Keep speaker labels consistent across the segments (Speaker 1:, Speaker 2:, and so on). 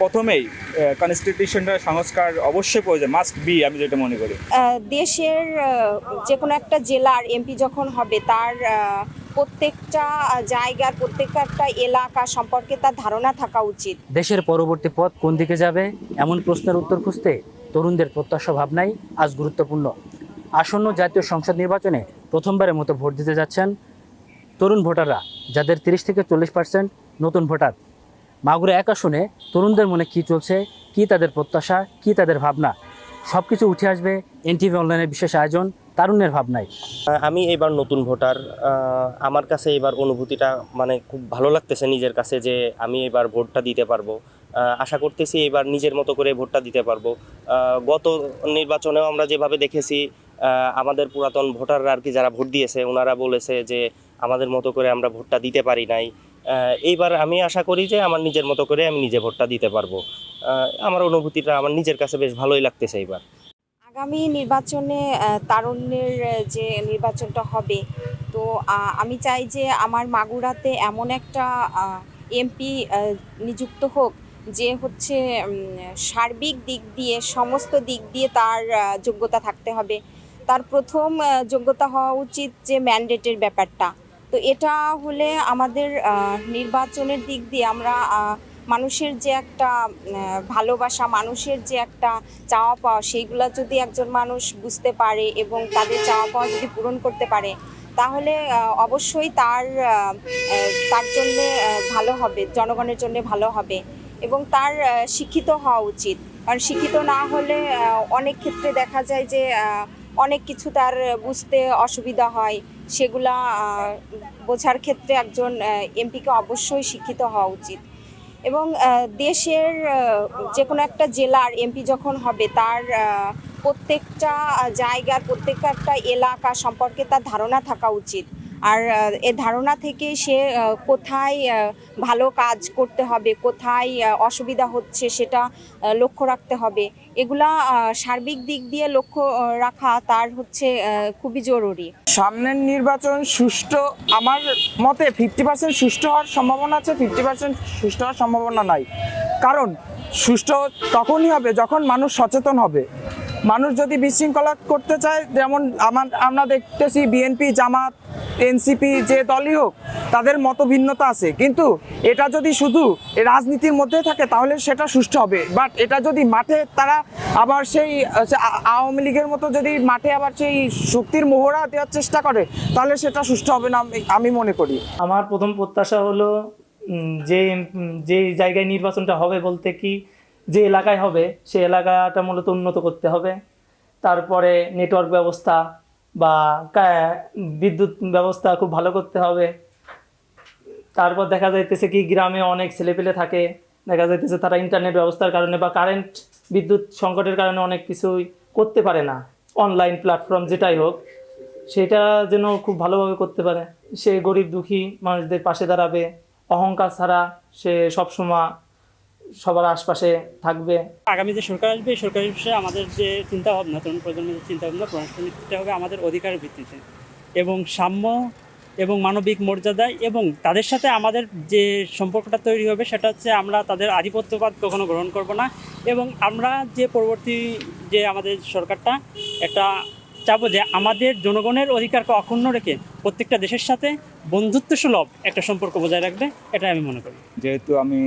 Speaker 1: প্রথমেই কনস্টিটিউশনটা সংস্কার অবশ্যই প্রয়োজন মাস্ট বি আমি যেটা মনে করি।
Speaker 2: দেশের যে কোনো একটা জেলার এমপি যখন হবে তার প্রত্যেকটা জায়গার প্রত্যেকটা একটা এলাকা সম্পর্কে তার ধারণা থাকা উচিত।
Speaker 3: দেশের পরবর্তী পথ কোন দিকে যাবে? এমন প্রশ্নের উত্তর খুঁজতে তরুণদের প্রত্যাশা ভাবনাই আজ গুরুত্বপূর্ণ। আসন্ন জাতীয় সংসদ নির্বাচনে প্রথমবারের মতো ভোট দিতে যাচ্ছেন তরুণ ভোটাররা যাদের তিরিশ থেকে চল্লিশ পার্সেন্ট নতুন ভোটার। মাগুরা এক আসনে তরুণদের মনে কী চলছে, কী তাদের প্রত্যাশা, কী তাদের ভাবনা? সব কিছু উঠে আসবে এনটিভি অনলাইনের বিশেষ আয়োজন তারুণ্যের ভাবনায়।
Speaker 4: আমি এবার নতুন ভোটার। আমার কাছে এবার অনুভূতিটা মানে খুব ভালো লাগতেছে নিজের কাছে যে আমি এবার ভোটটা দিতে পারব। আশা করতেছি এবার নিজের মতো করে ভোটটা দিতে পারব। গত নির্বাচনেও আমরা যেভাবে দেখেছি আমাদের পুরাতন ভোটাররা আর কি যারা ভোট দিয়েছে, ওনারা বলেছে যে আমাদের মতো করে আমরা ভোটটা দিতে পারি নাই। এইবার আমি আশা করি যে আমার নিজের মতো করে আমি নিজে ভোটটা দিতে পারব। আমার অনুভূতিটা আমার নিজের কাছে বেশ ভালোই লাগতেছে এবার
Speaker 2: আগামী নির্বাচনে তারুণ্যের যে নির্বাচনটা হবে, তো আমি চাই যে আমার মাগুরাতে এমন একটা এমপি নিযুক্ত হোক, যে হচ্ছে সার্বিক দিক দিয়ে, সমস্ত দিক দিয়ে তার যোগ্যতা থাকতে হবে। তার প্রথম যোগ্যতা হওয়া উচিত যে ম্যান্ডেটের ব্যাপারটা। তো এটা হলে আমাদের নির্বাচনের দিক দিয়ে আমরা মানুষের যে একটা ভালোবাসা, মানুষের যে একটা চাওয়া পাওয়া, সেইগুলো যদি একজন মানুষ বুঝতে পারে এবং তাদের চাওয়া পাওয়া যদি পূরণ করতে পারে, তাহলে অবশ্যই তার তার জন্য ভালো হবে, জনগণের জন্য ভালো হবে এবং তার শিক্ষিত হওয়া উচিত। কারণ শিক্ষিত না হলে অনেক ক্ষেত্রে দেখা যায় যে অনেক কিছু তার বুঝতে অসুবিধা হয়। সেগুলা বোঝার ক্ষেত্রে একজন এমপিকে অবশ্যই শিক্ষিত হওয়া উচিত। এবং দেশের যে কোনো একটা জেলার এমপি যখন হবে, তার প্রত্যেকটা জায়গার প্রত্যেকটা একটা এলাকা সম্পর্কে তার ধারণা থাকা উচিত। আর এ ধারণা থেকে সে কোথায় ভালো কাজ করতে হবে, কোথায় অসুবিধা হচ্ছে সেটা লক্ষ্য রাখতে হবে। এগুলা সার্বিক দিক দিয়ে লক্ষ্য রাখা তার হচ্ছে খুবই জরুরি।
Speaker 5: সামনের নির্বাচন সুষ্ঠু, আমার মতে ফিফটি পার্সেন্ট সুষ্ঠু হওয়ার সম্ভাবনা আছে ফিফটি পার্সেন্ট সুষ্ঠু হওয়ার সম্ভাবনা নাই। কারণ, সুষ্ঠু তখনই হবে যখন মানুষ সচেতন হবে। মানুষ যদি বিশৃঙ্খলা করতে চায়, যেমন আমার আমরা দেখতেছি বিএনপি জামাত এনসিপি যে দলই হোক, তাদের মত ভিন্নতা আছে। কিন্তু এটা যদি শুধু রাজনীতির মধ্যে থাকে, তাহলে সেটা সুষ্ঠু হবে। বাট এটা যদি মাঠে তারা আবার সেই আওয়ামী লীগের মতো যদি মাঠে আবার সেই শক্তির মোহরা দেওয়ার চেষ্টা করে, তাহলে সেটা সুষ্ঠু হবে না আমি- মনে করি।
Speaker 6: আমার প্রথম প্রত্যাশা হলো যে যে জায়গায় নির্বাচনটা হবে বলতে কি, যে এলাকায় হবে সেই এলাকাটা মূলত উন্নত করতে হবে। তারপরে নেটওয়ার্ক ব্যবস্থা বা বিদ্যুৎ ব্যবস্থা খুব ভালো করতে হবে। তারপর দেখা যাইতেছে কি, গ্রামে অনেক ছেলেপেলে থাকে। দেখা যাইতেছে তারা ইন্টারনেট ব্যবস্থার কারণে বা কারেন্ট বিদ্যুৎ সংকটের কারণে অনেক কিছুই করতে পারে না। অনলাইন প্ল্যাটফর্ম যেটাই হোক, সেটা যেন খুব ভালোভাবে করতে পারে। সে গরিব দুঃখী মানুষদের পাশে দাঁড়াবে। অহংকার ছাড়া সে সবসময় সবার আশপাশে থাকবে।
Speaker 7: আগামী যে সরকার আসবে সরকার বিষয়ে আমাদের যে চিন্তা ভাবনা তরুণ প্রজন্মের যে চিন্তা ভাবনা প্রতিষ্ঠা হবে আমাদের অধিকারের ভিত্তিতে। এবং সাম্য এবং মানবিক মর্যাদায় এবং তাদের সাথে আমাদের যে সম্পর্কটা তৈরি হবে, সেটা হচ্ছে আমরা তাদের আধিপত্যবাদ কখনো গ্রহণ করব না। এবং আমরা যে পরবর্তী যে আমাদের সরকারটা, একটা চাবো যে আমাদের জনগণের অধিকারকে অক্ষুণ্ণ রেখে প্রত্যেকটা দেশের সাথে বন্ধুত্ব সুলভ একটা সম্পর্ক বজায় রাখবে এটা আমি মনে করি।
Speaker 1: যেহেতু আমি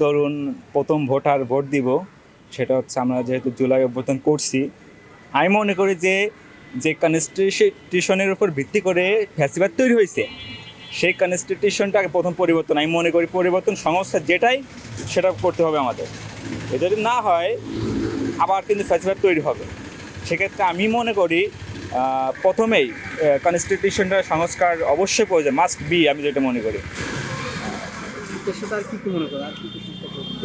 Speaker 1: তরুণ প্রথম ভোটার ভোট দিব, সেটা হচ্ছে আমরা যেহেতু জুলাই অভ্যর্থন করছি, আমি মনে করি যে যে কনস্টিটিউশনের উপর ভিত্তি করে ফ্যাসিবাদ তৈরি হয়েছে, সেই কনস্টিটিউশনটাকে প্রথম পরিবর্তন, আমি মনে করি পরিবর্তন সংস্থা যেটাই, সেটা করতে হবে আমাদের। যদি না হয়, আবার কিন্তু ফ্যাসিবাদ তৈরি হবে। সেক্ষেত্রে আমি মনে করি প্রথমেই কনস্টিটিউশনটা সংস্কার অবশ্যই প্রয়োজন মাস্ট বি আমি যেটা মনে করি।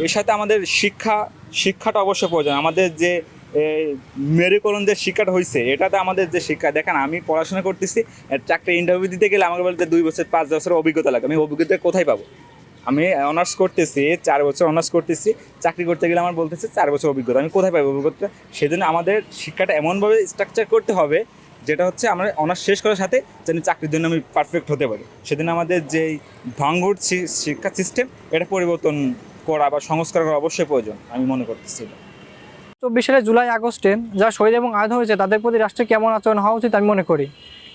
Speaker 1: এর সাথে আমাদের শিক্ষা শিক্ষাটা অবশ্যই প্রয়োজন। আমাদের যে মেরুকরণ যে শিক্ষাটা হয়েছে এটাতে আমাদের যে শিক্ষা দেখেন আমি পড়াশোনা করতেছি চাকরি ইন্টারভিউ দিতে গেলে আমাকে বলতে দুই বছর পাঁচ বছর অভিজ্ঞতা লাগে আমি অভিজ্ঞতা কোথায় পাবো? আমি অনার্স করতেছি, চার বছর অনার্স করতেছি, চাকরি করতে গেলে আমার বলতেছে চার বছর অভিজ্ঞতা, আমি কোথায় পাবো অভিজ্ঞতা? সেজন্য আমাদের শিক্ষাটা এমনভাবে স্ট্রাকচার করতে হবে, যেটা হচ্ছে আমরা অনার্স শেষ করার সাথে যেন চাকরির জন্য আমি পারফেক্ট হতে পারি। সেদিন আমাদের যেই ভাঙ্গুর শিক্ষা সিস্টেম এটা পরিবর্তন করা বা সংস্কার করা অবশ্যই প্রয়োজন, আমি মনে করতেছি
Speaker 8: চব্বিশ সালে জুলাই আগস্টে যারা শহীদ এবং আহত হয়েছে, তাদের প্রতি রাষ্ট্রের কেমন আচরণ হওয়া উচিত আমি মনে করি।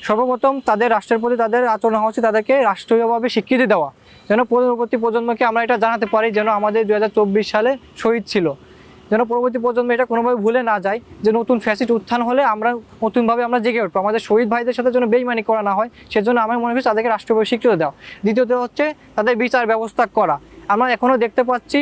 Speaker 8: সর্বপ্রথম তাদের রাষ্ট্রের প্রতি তাদের আচরণ হওয়া উচিত, তাদেরকে রাষ্ট্রীয়ভাবে স্বীকৃতি দেওয়া। যেন পরবর্তী প্রজন্মকে আমরা এটা জানাতে পারি যেন আমাদের দু হাজার চব্বিশ সালে শহীদ ছিল। যেন পরবর্তী প্রজন্ম এটা কোনোভাবে ভুলে না যায় যে নতুন ফ্যাসিট উত্থান হলে আমরা নতুনভাবে আমরা জেগে উঠবো। আমাদের শহীদ ভাইদের সাথে যেন বেইমানি করা না হয়, সেজন্য আমি মনে করি তাদেরকে রাষ্ট্রীয়ভাবে স্বীকৃতি দেওয়া দ্বিতীয়ত হচ্ছে তাদের বিচার ব্যবস্থা করা। আমরা এখনও দেখতে পাচ্ছি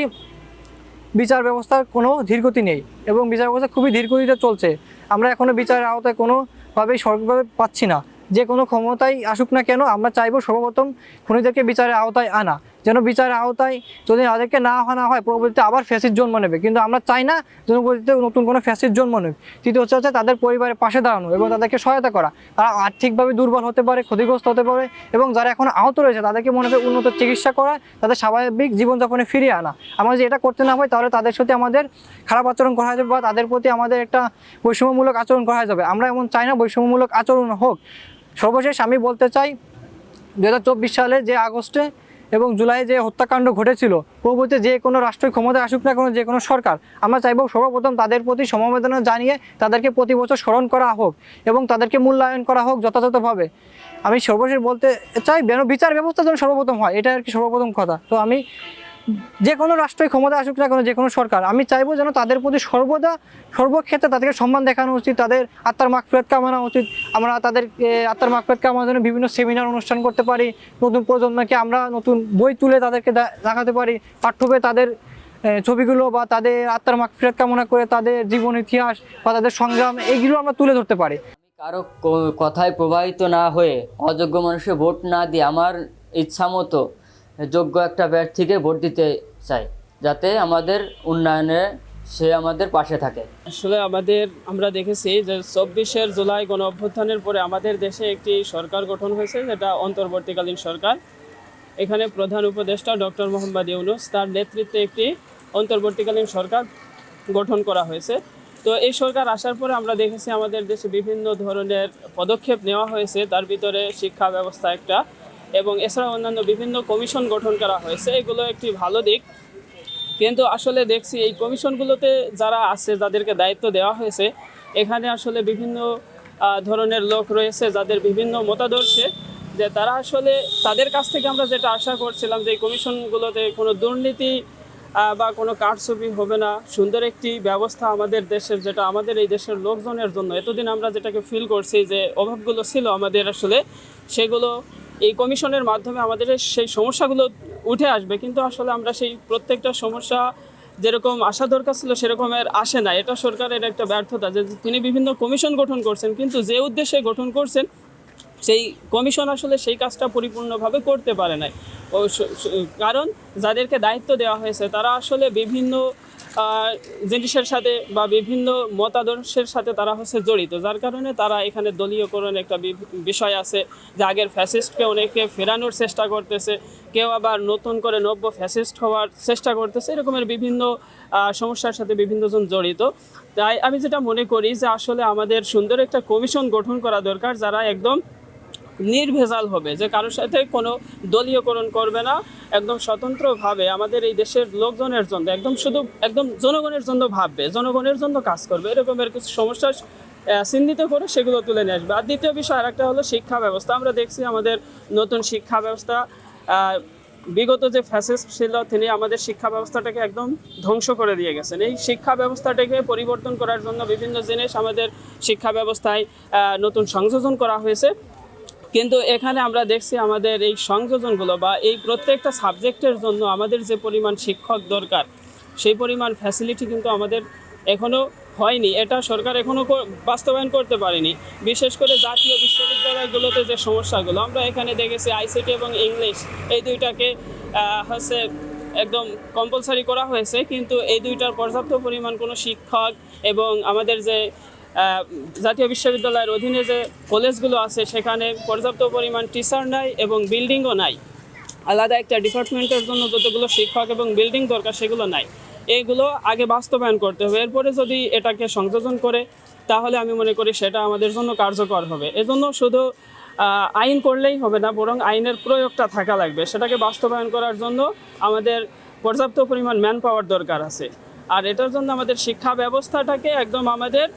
Speaker 8: বিচার ব্যবস্থার কোনো ধীরগতি নেই এবং বিচার ব্যবস্থা খুবই ধীরগতিতে চলছে। আমরা এখনও বিচারের আওতায় কোনোভাবেই সরকারভাবে পাচ্ছি না। যে কোনো ক্ষমতাই আসুক না কেন, আমরা চাইব সর্বপ্রথম খুনিদেরকে বিচারের আওতায় আনা। যেন বিচারের আওতায় যদি তাদেরকে না আনা হয়, পরবর্তীতে আবার ফ্যাসির জন্ম নেবে। কিন্তু আমরা চাই না যেন পরবর্তীতে নতুন কোনো ফ্যাসির জন্ম নেবে। তৃতীয় হচ্ছে হচ্ছে তাদের পরিবারের পাশে দাঁড়ানো এবং তাদেরকে সহায়তা করা। তারা আর্থিকভাবে দুর্বল হতে পারে, ক্ষতিগ্রস্ত হতে পারে এবং যারা এখন আহত রয়েছে, তাদেরকে মনে করে উন্নত চিকিৎসা করা, তাদের স্বাভাবিক জীবনযাপনে ফিরিয়ে আনা। আমরা যদি এটা করতে না হয় তাহলে তাদের সাথে আমাদের খারাপ আচরণ করা যাবে বা তাদের প্রতি আমাদের একটা বৈষম্যমূলক আচরণ করা যাবে। আমরা এমন চাই না বৈষম্যমূলক আচরণ হোক। সর্বশেষ আমি বলতে চাই দু হাজার চব্বিশ সালে যে আগস্টে এবং জুলাইয়ে যে হত্যাকাণ্ড ঘটেছিল পরবর্তী যে কোনো রাষ্ট্রীয় ক্ষমতায় আসুক না কোনো, যে কোনো সরকার, আমরা চাইব সর্বপ্রথম তাদের প্রতি সমবেদনা জানিয়ে তাদেরকে প্রতি বছর স্মরণ করা হোক এবং তাদেরকে মূল্যায়ন করা হোক যথাযথভাবে। আমি সর্বশেষ বলতে চাই বিচার ব্যবস্থা যেন সর্বপ্রথম হয় এটা আর কি সর্বপ্রথম কথা। তো আমি যে কোনো রাষ্ট্রই ক্ষমতা আসুক না কোনো যে কোনো সরকার। আমি চাইব যেন তাদের প্রতি সর্বদা সর্বক্ষেত্রে তাদেরকে সম্মান দেখানো উচিত তাদের আত্মার মাগফিরাত কামানো উচিত। আমরা তাদের এ, আত্মার মাগফিরাত কামানোর জন্য বিভিন্ন সেমিনার অনুষ্ঠান করতে পারি নতুন প্রজন্মকে আমরা নতুন বই তুলে তাদেরকে দেখাতে পারি পাঠ্য বইয়ে তাদের ছবিগুলো বা তাদের আত্মার মাগফিরাত কামনা করে তাদের জীবন ইতিহাস বা তাদের সংগ্রাম এইগুলো আমরা তুলে ধরতে পারি।
Speaker 9: কারও কথায় প্রভাবিত না হয়ে অযোগ্য মানুষের ভোট না দিয়ে আমার ইচ্ছা মতো যোগ্য একটা প্রার্থীকে ভোট দিতে চাই যাতে আমাদের উন্নয়নে সে আমাদের পাশে থাকে।
Speaker 10: আসলে আমাদের, আমরা দেখেছি যে চব্বিশের জুলাই গণ অভ্যুত্থানের পরে আমাদের দেশে একটি সরকার গঠন হয়েছে, যেটা অন্তর্বর্তীকালীন সরকার। এখানে প্রধান উপদেষ্টা ডক্টর মোহাম্মদ ইউনুস তার নেতৃত্বে একটি অন্তর্বর্তীকালীন সরকার গঠন করা হয়েছে। তো এই সরকার আসার পরে আমরা দেখেছি আমাদের দেশে বিভিন্ন ধরনের পদক্ষেপ নেওয়া হয়েছে, তার ভিতরে শিক্ষা ব্যবস্থা একটা এবং এছাড়া অন্যান্য বিভিন্ন কমিশন গঠন করা হয়েছে। এগুলো একটি ভালো দিক। কিন্তু আসলে দেখছি এই কমিশনগুলোতে যারা আছে, যাদেরকে দায়িত্ব দেওয়া হয়েছে, এখানে আসলে বিভিন্ন ধরনের লোক রয়েছে যাদের বিভিন্ন মতাদর্শে যে তারা আসলে তাদের কাছ থেকে আমরা যেটা আশা করছিলাম যে এই কমিশনগুলোতে কোনো দুর্নীতি বা কোনো কারচুপি হবে না। সুন্দর একটি ব্যবস্থা আমাদের দেশের, যেটা আমাদের এই দেশের লোকজনের জন্য। এতদিন আমরা যেটাকে ফিল করছি যে অভাবগুলো ছিল আমাদের আসলে, সেগুলো এই কমিশনের মাধ্যমে আমাদের সেই সমস্যাগুলো উঠে আসবে, কিন্তু আসলে আমরা সেই প্রত্যেকটা সমস্যা যেরকম আশা দরকার ছিল সেরকমের আসে না। এটা সরকারের একটা ব্যর্থতা যে তিনি বিভিন্ন কমিশন গঠন করছেন, কিন্তু যে উদ্দেশ্যে গঠন করছেন, সেই কমিশন আসলে সেই কাজটা পরিপূর্ণভাবে করতে পারে নাই। কারণ যাদেরকে দায়িত্ব দেওয়া হয়েছে, তারা আসলে বিভিন্ন জিনিসের সাথে বা বিভিন্ন মতাদর্শের সাথে তারা হচ্ছে জড়িত, যার কারণে তারা এখানে দলীয়করণ একটা বিষয় আছে যে আগের ফ্যাসিস্টকে অনেকে ফেরানোর চেষ্টা করতেছে, কেউ আবার নতুন করে নব্য ফ্যাসিস্ট হওয়ার চেষ্টা করতেছে, এরকমের বিভিন্ন সমস্যার সাথে বিভিন্নজন জড়িত। তাই আমি যেটা মনে করি যে আসলে আমাদের সুন্দর একটা কমিশন গঠন করা দরকার, যারা একদম নির্ভেজাল হবে, যে কারোর সাথে কোনো দলীয়করণ করবে না। একদম স্বতন্ত্রভাবে আমাদের এই দেশের লোকজনের জন্য, একদম শুধু একদম জনগণের জন্য ভাববে, জনগণের জন্য কাজ করবে। এরকমের কিছু সমস্যা চিহ্নিত করে সেগুলো তুলে নিয়ে আসবে। আর দ্বিতীয় বিষয় আরেকটা হলো শিক্ষা ব্যবস্থা। আমরা দেখছি আমাদের নতুন শিক্ষা ব্যবস্থা বিগত যে ফ্যাসিস্ট ছিল, তিনি আমাদের শিক্ষা ব্যবস্থাটাকে একদম ধ্বংস করে দিয়ে গেছেন। এই শিক্ষা ব্যবস্থাটাকে পরিবর্তন করার জন্য বিভিন্ন জিনিস আমাদের শিক্ষা ব্যবস্থায় নতুন সংযোজন করা হয়েছে। কিন্তু এখানে আমরা দেখছি আমাদের এই সংযোজনগুলো বা এই প্রত্যেকটা সাবজেক্টের জন্য আমাদের যে পরিমাণ শিক্ষক দরকার, সেই পরিমাণ ফ্যাসিলিটি কিন্তু আমাদের এখনও হয়নি। এটা সরকার এখনও বাস্তবায়ন করতে পারেনি। বিশেষ করে জাতীয় বিশ্ববিদ্যালয়গুলোতে যে সমস্যাগুলো, আমরা এখানে দেখেছি আইসিটি এবং ইংলিশ, এই দুইটাকে হচ্ছে একদম কম্পালসারি করা হয়েছে। কিন্তু এই দুইটার পর্যাপ্ত পরিমাণ কোনো শিক্ষক এবং আমাদের যে জাতীয় বিশ্ববিদ্যালয়ের অধীনে যে কলেজগুলো আছে, সেখানে পর্যাপ্ত পরিমাণ টিচার নাই এবং বিল্ডিংও নাই। আলাদা একটা ডিপার্টমেন্টের জন্য যতগুলো শিক্ষক এবং বিল্ডিং দরকার, সেগুলো নাই। এইগুলো আগে বাস্তবায়ন করতে হবে। এরপরে যদি এটাকে সংযোজন করে, তাহলে আমি মনে করি সেটা আমাদের জন্য কার্যকর হবে। এজন্য শুধু আইন করলেই হবে না, বরং আইনের প্রয়োগটা থাকা লাগবে। সেটাকে বাস্তবায়ন করার জন্য আমাদের পর্যাপ্ত পরিমাণ ম্যান পাওয়ার দরকার আছে। আর এটার জন্য আমাদের শিক্ষা ব্যবস্থাটাকে একদম আমাদের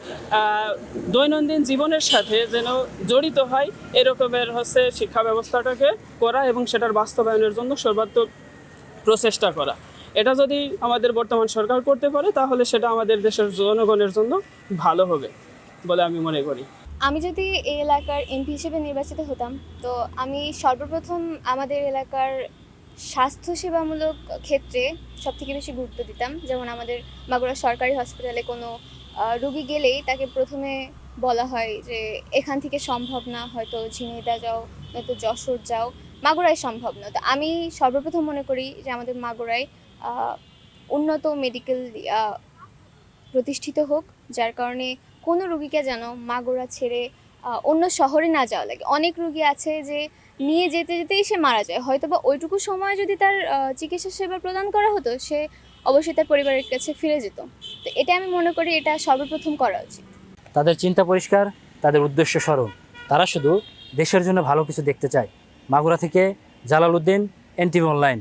Speaker 10: দৈনন্দিন জীবনের সাথে যেন জড়িত হয়, এরকমের হচ্ছে শিক্ষা ব্যবস্থাটাকে করা এবং সেটার বাস্তবায়নের জন্য সর্বাত্মক প্রচেষ্টা করা। এটা যদি আমাদের বর্তমান সরকার করতে পারে, তাহলে সেটা আমাদের দেশের জনগণের জন্য ভালো হবে বলে আমি মনে করি।
Speaker 11: আমি যদি এই এলাকার এমপি হিসেবে নির্বাচিত হতাম, তো আমি সর্বপ্রথম আমাদের এলাকার স্বাস্থ্যসেবামূলক ক্ষেত্রে সবথেকে বেশি গুরুত্ব দিতাম। যেমন আমাদের মাগুরা সরকারি হসপিটালে কোনো রুগী গেলেই তাকে প্রথমে বলা হয় যে, এখান থেকে সম্ভব না, হয়তো ঝিনাইদা যাও, নয়তো যশোর যাও। মাগুরায় সম্ভব না। তো আমি সর্বপ্রথম মনে করি যে, আমাদের মাগুরায় উন্নত মেডিকেল প্রতিষ্ঠিত হোক, যার কারণে কোনো রুগীকে যেন মাগুরা ছেড়ে অন্য শহরে না যাওয়া লাগে। অনেক রুগী আছে যে নিয়ে যেতে যেতেই সে মারা যায়। হয়তো বা ওইটুকু সময় যদি তার চিকিৎসা সেবা প্রদান করা হতো, সে অবশ্যই তার পরিবারের কাছে ফিরে যেত। তো এটা আমি মনে করি এটা সর্বপ্রথম করা উচিত।
Speaker 3: তাদের চিন্তা পরিষ্কার, তাদের উদ্দেশ্য স্মরণ। তারা শুধু দেশের জন্য ভালো কিছু দেখতে চায়। মাগুরা থেকে জালাল উদ্দিন, এনটিভি অনলাইন।